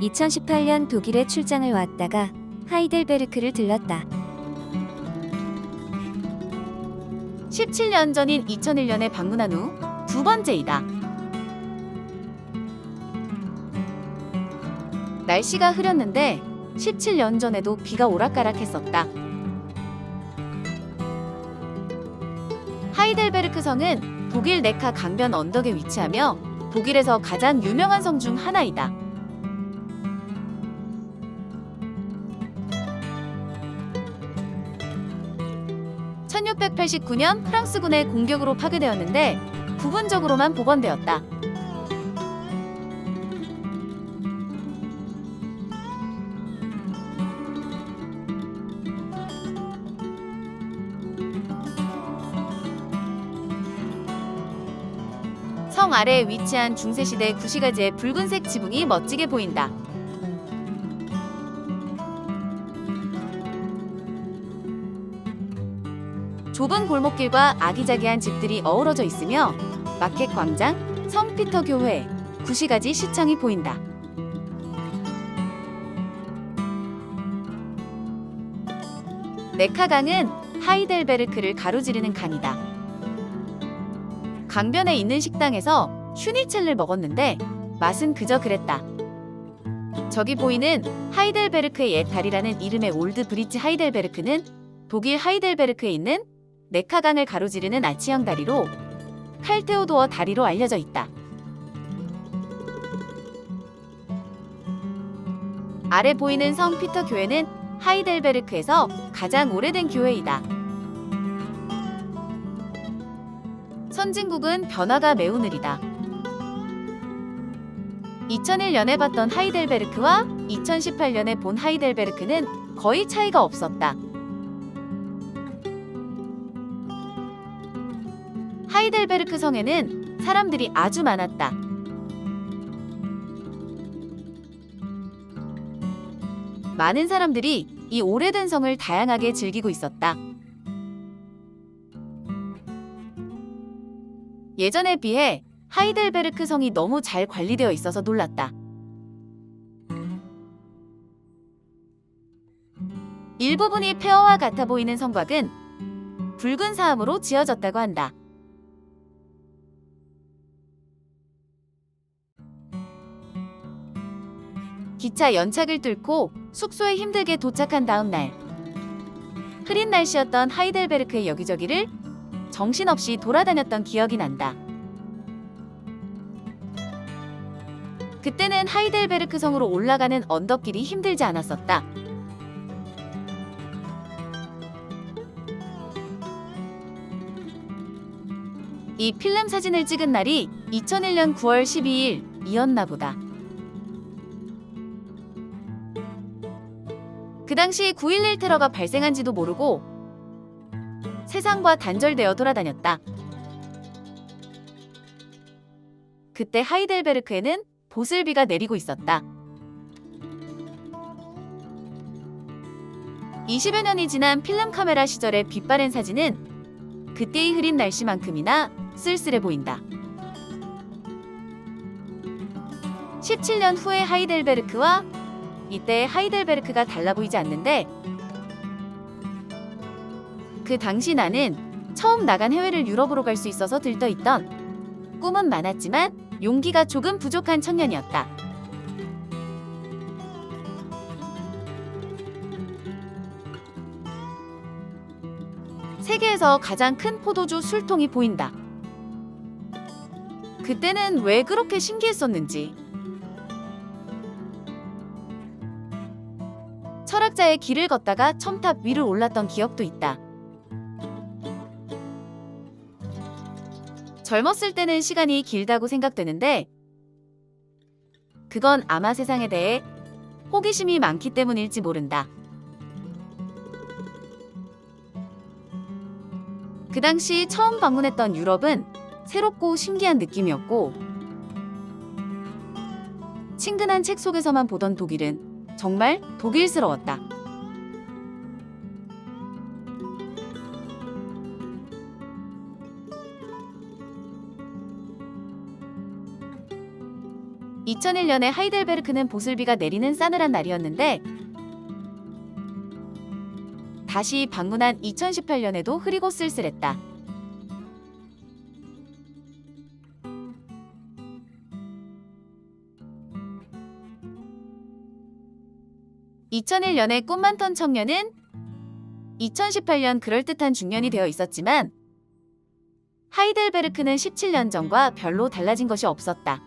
2018년 독일에 출장을 왔다가 하이델베르크를 들렀다. 17년 전인 2001년에 방문한 후 두 번째이다. 날씨가 흐렸는데 17년 전에도 비가 오락가락했었다. 하이델베르크 성은 독일 네카 강변 언덕에 위치하며 독일에서 가장 유명한 성 중 하나이다. (1689년) 프랑스군의 공격으로 파괴되었는데 부분적으로만 복원되었다. 성 아래에 위치한 중세시대 구시가지의 붉은색 지붕이 멋지게 보인다. 좁은 골목길과 아기자기한 집들이 어우러져 있으며 마켓 광장, 성피터 교회, 구시가지 시청이 보인다. 네카강은 하이델베르크를 가로지르는 강이다. 강변에 있는 식당에서 슈니첼을 먹었는데 맛은 그저 그랬다. 저기 보이는 하이델베르크의 옛 다리라는 이름의 올드 브릿지 하이델베르크는 독일 하이델베르크에 있는 네카강을 가로지르는 아치형 다리로 칼테오도어 다리로 알려져 있다. 아래 보이는 성 피터 교회는 하이델베르크에서 가장 오래된 교회이다. 선진국은 변화가 매우 느리다. 2001년에 봤던 하이델베르크와 2018년에 본 하이델베르크는 거의 차이가 없었다. 하이델베르크 성에는 사람들이 아주 많았다. 많은 사람들이 이 오래된 성을 다양하게 즐기고 있었다. 예전에 비해 하이델베르크 성이 너무 잘 관리되어 있어서 놀랐다. 일부분이 폐허와 같아 보이는 성곽은 붉은 사암으로 지어졌다고 한다. 기차 연착을 뚫고 숙소에 힘들게 도착한 다음 날 흐린 날씨였던 하이델베르크의 여기저기를 정신없이 돌아다녔던 기억이 난다. 그때는 하이델베르크 성으로 올라가는 언덕길이 힘들지 않았었다. 이 필름 사진을 찍은 날이 2001년 9월 12일이었나 보다. 그 당시 9.11 테러가 발생한지도 모르고 세상과 단절되어 돌아다녔다. 그때 하이델베르크에는 보슬비가 내리고 있었다. 20여 년이 지난 필름 카메라 시절의 빛바랜 사진은 그때의 흐린 날씨만큼이나 쓸쓸해 보인다. 17년 후의 하이델베르크와 이때 하이델베르크가 달라 보이지 않는데 그 당시 나는 처음 나간 해외를 유럽으로 갈 수 있어서 들떠있던 꿈은 많았지만 용기가 조금 부족한 청년이었다. 세계에서 가장 큰 포도주 술통이 보인다. 그때는 왜 그렇게 신기했었는지. 철학자의 길을 걷다가 첨탑 위를 올랐던 기억도 있다. 젊었을 때는 시간이 길다고 생각되는데 그건 아마 세상에 대해 호기심이 많기 때문일지 모른다. 그 당시 처음 방문했던 유럽은 새롭고 신기한 느낌이었고 친근한 책 속에서만 보던 독일은 정말 독일스러웠다. 2001년에 하이델베르크는 보슬비가 내리는 싸늘한 날이었는데 다시 방문한 2018년에도 흐리고 쓸쓸했다. (2001년에) 꿈 많던 청년은 (2018년) 그럴듯한 중년이 되어 있었지만 하이델베르크는 17년 전과 별로 달라진 것이 없었다.